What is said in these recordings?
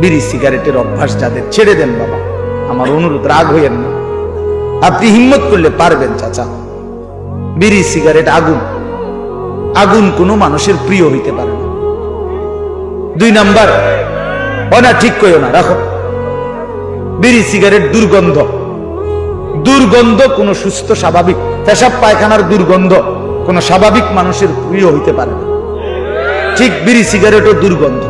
বিড়ি সিগারেটের অভ্যাস যাদের, ছেড়ে দেন বাবা। আমার অনুরোধ, রাগ হইয়েন না। আপনি হিম্মত করলে পারবেন, চাচা। বিড়ি সিগারেট আগুন। আগুন কোনো মানুষের প্রিয় হইতে পারে না। দুই নাম্বার না ঠিক কইও না, রাখো। বিড়ি সিগারেট দুর্গন্ধ। দুর্গন্ধ কোন সুস্থ, স্বাভাবিক, পেশাব পায়খানার দুর্গন্ধ কোন স্বাভাবিক মানুষের প্রিয় হইতে পারে না। ঠিক বিড়ি সিগারেটও দুর্গন্ধ।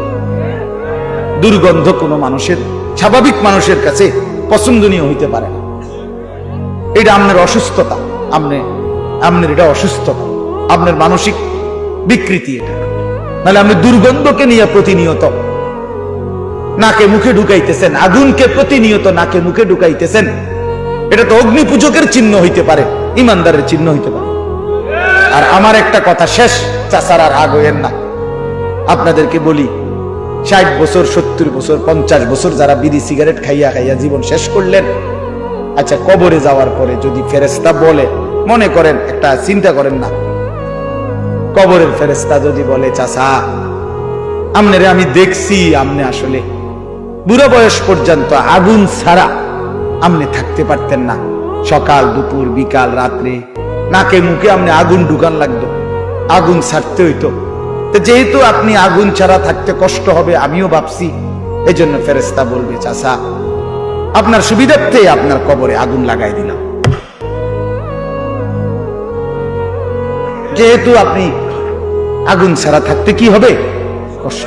দুর্গন্ধ কোনো মানুষের, স্বাভাবিক মানুষের কাছে পছন্দনীয় হইতে পারে না। এটা আপনার অসুস্থতা আপনি আপনার এটা অসুস্থতা আপনার মানসিক বিকৃতি এটা। নাহলে আপনি দুর্গন্ধকে নিয়ে প্রতিনিয়ত নাকে মুখে ঢুকাইতেছেন, আগুনকে প্রতিনিয়ত নাকে মুখে ঢুকাইতেছেন, এটা তো অগ্নি পূজকের চিহ্ন হইতে পারে, ইমানদারের চিহ্ন হইতে পারে। আর আমার একটা কথা শেষ, চাচার আর আগ না। আপনাদেরকে বলি ষাট বছর, সত্তর বছর, পঞ্চাশ বছর যারা বিড়ি, সিগারেট খাইয়া খাইয়া জীবন শেষ করলেন আচ্ছা কবরে যাওয়ার পরে যদি ফেরেস্তা বলে, মনে করেন একটা চিন্তা করেন না। কবরের ফেরেস্তা যদি বলে, চাচা, আমনেরে আমি দেখছি আমনে আসলে। বুড়ো বয়স পর্যন্ত আগুন ছাড়া আমনে থাকতে পারতেন না। সকাল, দুপুর, বিকাল, রাত্রে নাকে মুখে আমনে আগুন ঢুকান লাগতো। আগুন ছাড়তে হইতো। তো যেহেতু আপনি আগুন ছাড়া থাকতে কষ্ট হবে, আমিও ভাবছি। এই জন্য ফেরেস্তা বলবে, চাচা, আপনার সুবিধার্থে আপনার কবরে আগুন লাগাই দিলাম। যেহেতু আপনি আগুন ছাড়া থাকতে কি হবে? কষ্ট।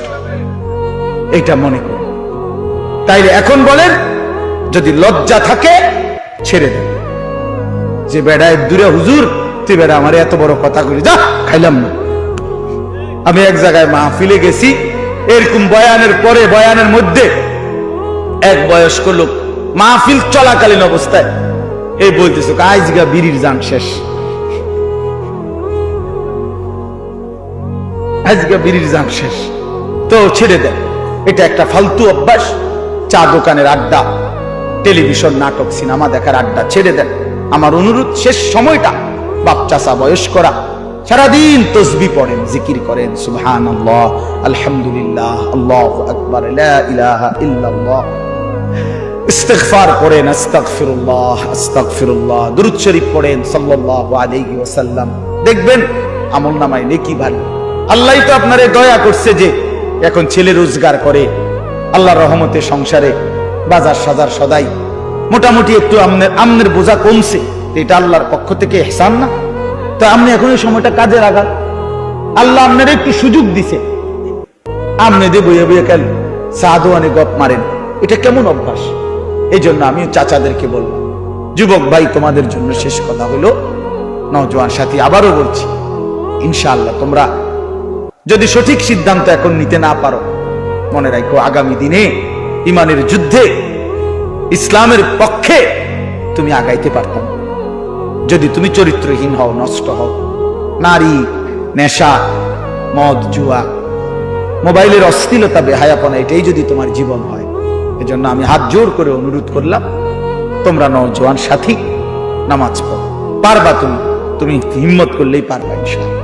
এটা মনে করুন। তাইলে এখন বলেন, যদি লজ্জা থাকে, ছেড়ে দেন। যে বেড়ায় দূরে হুজুর তুই বেড়া আমার এত বড় কথা করি যা, খাইলাম না। আমি এক জায়গায় মাহফিলে গেছি, এরকম বয়ানের পরে, বয়ানের মধ্যে এক বয়স্ক লোক মাহফিল চলাকালীন অবস্থায় এই বলতেছে আজগা বিড়ির যান শেষ। আজকে বিড়ির যান শেষ। তো ছেড়ে দেন এটা একটা ফালতু অভ্যাস। চা দোকানের আড্ডা, টেলিভিশন, নাটক, সিনেমা দেখার আড্ডা, ছেড়ে দেন আমার অনুরোধ, শেষ সময়টা বাপ চাষা বয়স করা সারাদিন তসবি পড়েন, জিকির করেন সুবহান আল্লাহ আলহামদুলিল্লাহ, আল্লাহ আকবর শরীফ পড়েন, সাল্লাল্লাহু আলাইহি ওয়াসাল্লাম। দেখবেন নেকি আল্লাহই তো আপনারে দয়া করছে যে, এখন ছেলে রোজগার করে, আল্লাহর রহমতে সংসারে বাজার সাজার সদাই। মোটামুটি একটু আমনের আমনের বোঝা কমছে, এটা আল্লাহর পক্ষ থেকে এহসান না? তো আপনি এখন এই সময়টা কাজে লাগান। আল্লাহ আপনার একটু সুযোগ দিছে। আমনে দিয়ে বইয়ে বইয়ে কেন সাধুয়ানে গপ মারেন, এটা কেমন অভ্যাস? এই জন্য আমি চাচাদেরকে বলব যুবক ভাই, তোমাদের জন্য শেষ কথা হলো নজওয়ান সাথী, আবারও বলছি, ইনশাআল্লাহ তোমরা যদি সঠিক সিদ্ধান্ত এখন নিতে না পারো, মনে রাখো আগামী দিনে ইমানের যুদ্ধে, ইসলামের পক্ষে তুমি আগাইতে পারতাম যদি তুমি চরিত্রহীন হও, নষ্ট হও, নারী, নেশা, মদ, জুয়া, মোবাইলের অশ্লীলতা বেহায়াপনা এটাই যদি তোমার জীবন হয়, এজন্য আমি হাত জোর করে অনুরোধ করলাম, তোমরা নজওয়ান সাথী, নামাজ পড়ো। পারবা তুমি তুমি হিম্মত করলেই পারবা ইনশাআল্লাহ।